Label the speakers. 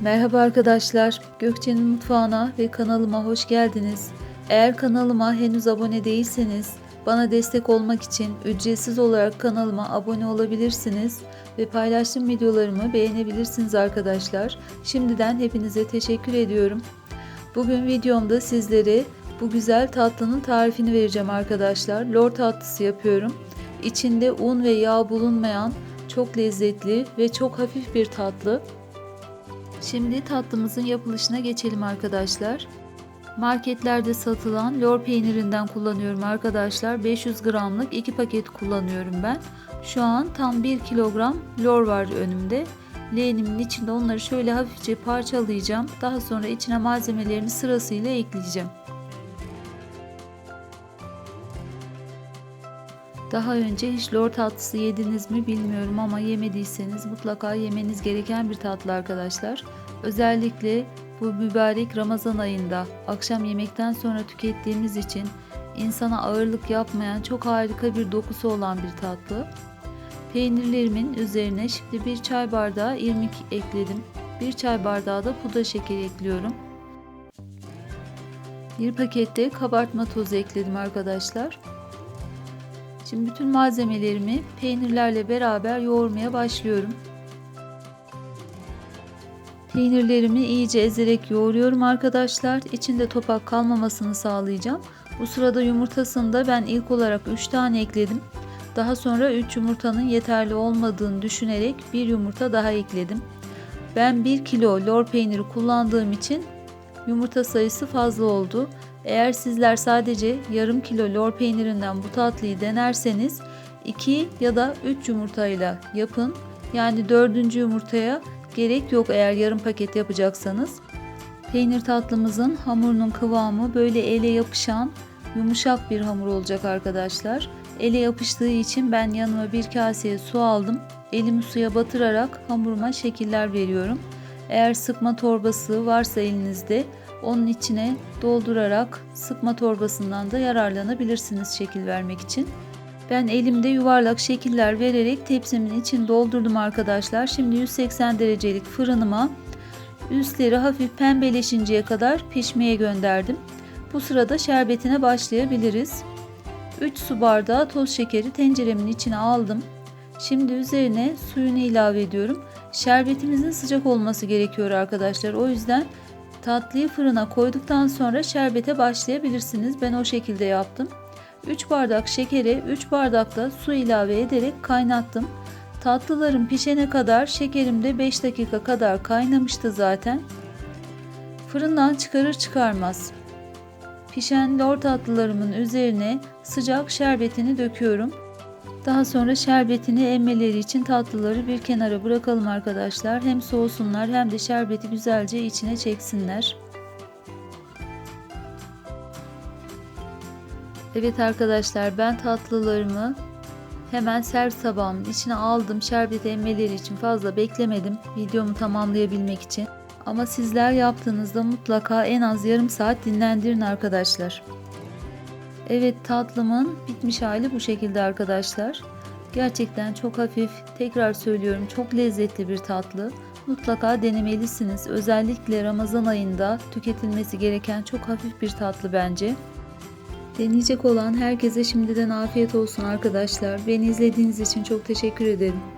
Speaker 1: Merhaba arkadaşlar, Gökçe'nin mutfağına ve kanalıma hoş geldiniz. Eğer kanalıma henüz abone değilseniz, bana destek olmak için ücretsiz olarak kanalıma abone olabilirsiniz ve paylaştığım videolarımı beğenebilirsiniz arkadaşlar. Şimdiden hepinize teşekkür ediyorum. Bugün videomda sizlere bu güzel tatlının tarifini vereceğim arkadaşlar. Lor tatlısı yapıyorum. İçinde un ve yağ bulunmayan çok lezzetli ve çok hafif bir tatlı. Şimdi tatlımızın yapılışına geçelim arkadaşlar. Marketlerde satılan lor peynirinden kullanıyorum arkadaşlar. 500 gramlık 2 paket kullanıyorum ben. Şu an tam 1 kilogram lor var önümde. Leğenimin içinde onları şöyle hafifçe parçalayacağım. Daha sonra içine malzemelerini sırasıyla ekleyeceğim. Daha önce hiç lor tatlısı yediniz mi bilmiyorum ama yemediyseniz mutlaka yemeniz gereken bir tatlı arkadaşlar. Özellikle bu mübarek Ramazan ayında akşam yemekten sonra tükettiğimiz için insana ağırlık yapmayan çok harika bir dokusu olan bir tatlı. Peynirlerimin üzerine şimdi bir çay bardağı irmik ekledim. Bir çay bardağı da pudra şekeri ekliyorum. Bir pakette kabartma tozu ekledim arkadaşlar. Şimdi bütün malzemelerimi peynirlerle beraber yoğurmaya başlıyorum. Peynirlerimi iyice ezerek yoğuruyorum arkadaşlar. İçinde topak kalmamasını sağlayacağım. Bu sırada yumurtasını da ben ilk olarak 3 tane ekledim. Daha sonra 3 yumurtanın yeterli olmadığını düşünerek bir yumurta daha ekledim. Ben 1 kilo lor peyniri kullandığım için yumurta sayısı fazla oldu. Eğer sizler sadece yarım kilo lor peynirinden bu tatlıyı denerseniz 2 ya da 3 yumurtayla yapın. Yani dördüncü yumurtaya gerek yok eğer yarım paket yapacaksanız. Peynir tatlımızın hamurunun kıvamı böyle ele yapışan yumuşak bir hamur olacak arkadaşlar. Ele yapıştığı için ben yanıma bir kaseye su aldım. Elimi suya batırarak hamuruma şekiller veriyorum. Eğer sıkma torbası varsa elinizde onun içine doldurarak sıkma torbasından da yararlanabilirsiniz şekil vermek için. Ben elimde yuvarlak şekiller vererek tepsimin için doldurdum arkadaşlar. Şimdi 180 derecelik fırınıma üstleri hafif pembeleşinceye kadar pişmeye gönderdim. Bu sırada şerbetine başlayabiliriz. 3 su bardağı toz şekeri tenceremin içine aldım. Şimdi üzerine suyunu ilave ediyorum. Şerbetimizin sıcak olması gerekiyor arkadaşlar. O yüzden tatlıyı fırına koyduktan sonra şerbete başlayabilirsiniz. Ben o şekilde yaptım. 3 bardak şekere 3 bardak da su ilave ederek kaynattım. Tatlılarım pişene kadar şekerim de 5 dakika kadar kaynamıştı zaten. Fırından çıkarır çıkarmaz pişen lor tatlılarımın üzerine sıcak şerbetini döküyorum. Daha sonra şerbetini emmeleri için tatlıları bir kenara bırakalım arkadaşlar. Hem soğusunlar hem de şerbeti güzelce içine çeksinler. Evet arkadaşlar ben tatlılarımı hemen servis tabağımın içine aldım. Şerbeti emmeleri için fazla beklemedim. Videomu tamamlayabilmek için. Ama sizler yaptığınızda mutlaka en az yarım saat dinlendirin arkadaşlar. Evet tatlımın bitmiş hali bu şekilde arkadaşlar. Gerçekten çok hafif, tekrar söylüyorum çok lezzetli bir tatlı. Mutlaka denemelisiniz. Özellikle Ramazan ayında tüketilmesi gereken çok hafif bir tatlı bence. Deneyecek olan herkese şimdiden afiyet olsun arkadaşlar. Beni izlediğiniz için çok teşekkür ederim.